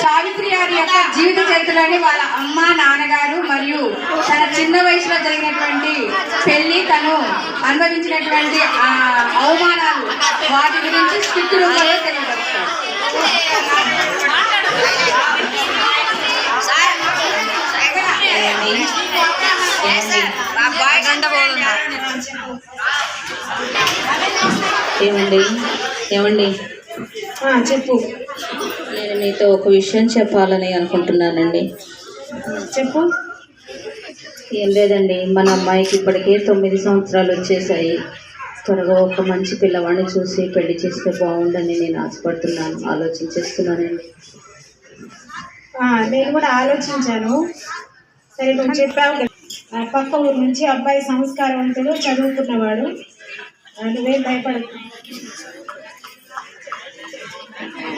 సావిత్రి గారి యొక్క జీవిత చరిత్రలోని వాళ్ళ అమ్మ నాన్నగారు మరియు తన చిన్న వయసులో జరిగినటువంటి పెళ్ళి తను అనుభవించినటువంటి ఆ అవమానాలు వాటి గురించి స్క్రిప్ట్ రూపంలో తెలియపరుస్తారు ఏమండి? ఏమండి? ఆ, చెప్పు. నేను మీతో ఒక విషయం చెప్పాలని అనుకుంటున్నానండి. చెప్పు. ఏం లేదండి మన అమ్మాయికి ఇప్పటికే తొమ్మిది సంవత్సరాలు వచ్చేసాయి. త్వరగా ఒక మంచి పిల్లవాడిని చూసి పెళ్ళి చేస్తే బాగుందని నేను ఆశపడుతున్నాను ఆలోచించేస్తున్నానండి నేను కూడా ఆలోచించాను. సరే నువ్వు చెప్పావు పక్క ఊరు నుంచి అబ్బాయి సంస్కారవంతుడు చదువుకున్నవాడు. నువ్వేం భయపడకు.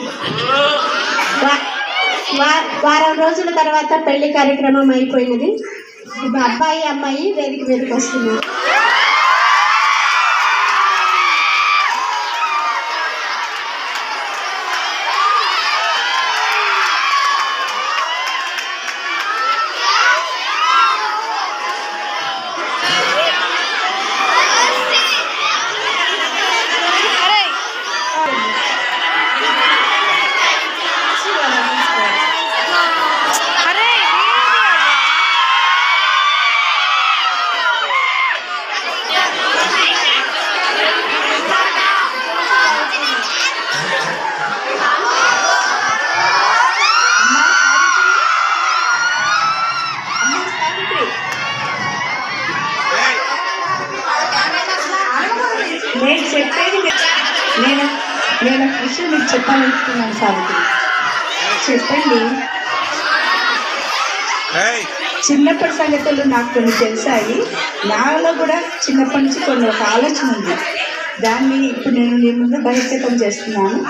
వా- వా- వారం రోజుల తర్వాత పెళ్ళి కార్యక్రమం అయిపోయినది. ఇప్పుడు అబ్బాయి అమ్మాయి వేదిక మీదకి వస్తున్నారు నేను చెప్పేది నే- నేను నేను ఒక విషయం మీకు చెప్పాలనుకుంటున్నాను సావిత్రి. చెప్పండి. చిన్నప్పటి సంగతులు నాకు కొన్ని తెలిసాయి. నాలో కూడా చిన్నప్పటి నుంచి కొన్ని ఒక ఆలోచన ఉంది. దాన్ని ఇప్పుడు నేను నీ ముందు బహిర్గతం చేస్తున్నాను.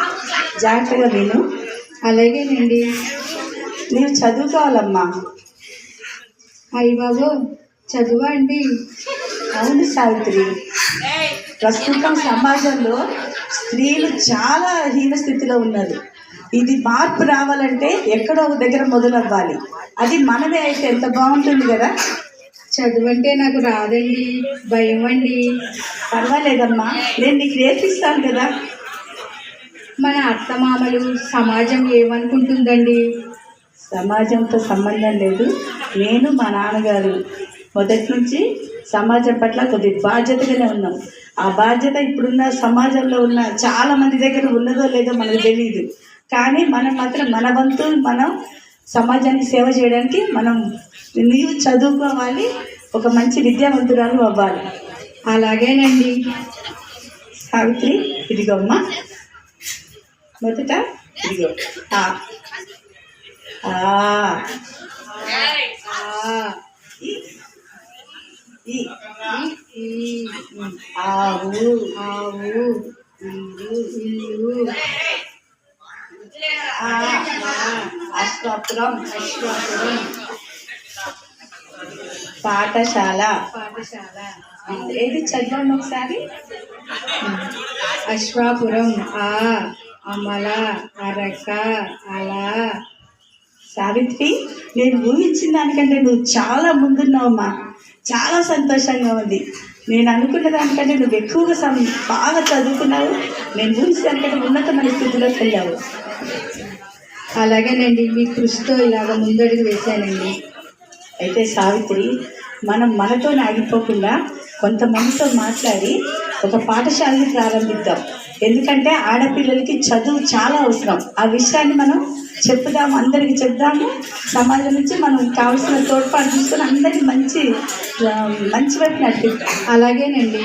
జాగ్రత్తగా విను. అలాగేనండి నేను చదువుకోవాలమ్మా. అయ్య బాబు చదువా అండి? అవును సావిత్రి. ప్రస్తుతం సమాజంలో స్త్రీలు చాలా హీన స్థితిలో ఉన్నారు. ఇది మార్పు రావాలంటే ఎక్కడో ఒక దగ్గర మొదలవ్వాలి. అది మనమే అయితే ఎంత బాగుంటుంది కదా? చదువు అంటే నాకు రాదండి భయం అండి పర్వాలేదమ్మా నేను నీకు నేర్పిస్తాను కదా. మన అత్తమామలు సమాజం ఏమనుకుంటుందండి? సమాజంతో సంబంధం లేదు. నేను మా నాన్నగారు. మొదటి నుంచి సమాజం పట్ల కొద్ది బాధ్యతగానే ఉన్నాం. ఆ బాధ్యత ఇప్పుడున్న సమాజంలో ఉన్న చాలా మంది దగ్గర ఉన్నదో లేదో మనకు తెలియదు కానీ మనం మాత్రం మన వంతు మనం సమాజానికి సేవ చేయడానికి మనం నీవు చదువుకోవాలి ఒక మంచి విద్యావంతురాలు అవ్వాలి. అలాగేనండి. సావిత్రి ఇదిగమ్మ మొదట ఇదిగో. ఆ. ఆ. ఆవు ఆవు ఇల్లు ఇల్లు ఆ అశ్వపురం పాఠశాల. పాఠశాల ఏది చదవండి ఒకసారి? అశ్వాపురం. ఆ అమల అరక అలా. సావిత్రి నేను ఊహించిన దానికంటే నువ్వు చాలా ముందున్నావమ్మా చాలా సంతోషంగా ఉంది. నేను అనుకున్న దానికంటే నువ్వు ఎక్కువగా సం బాగా చదువుకున్నావు. నేను ఊహించిన దానికంటే ఉన్నతమైన స్థితిలోకి వెళ్ళావు అలాగేనండి మీ కృషితో ఇలాగ ముందడుగు వేశానండి. అయితే సావిత్రి మనం మనతో ఆగిపోకుండా కొంతమందితో మాట్లాడి ఒక పాఠశాలని ప్రారంభిద్దాం. ఎందుకంటే ఆడపిల్లలకి చదువు చాలా అవసరం. ఆ విషయాన్ని మనం చెప్పుదాము అందరికి చెప్దాము. సమాజం నుంచి మనం కావలసిన తోడ్పాటు తీసుకొని అందరికి మంచి మంచి వైపు నడిపిద్దాం. అలాగేనండి.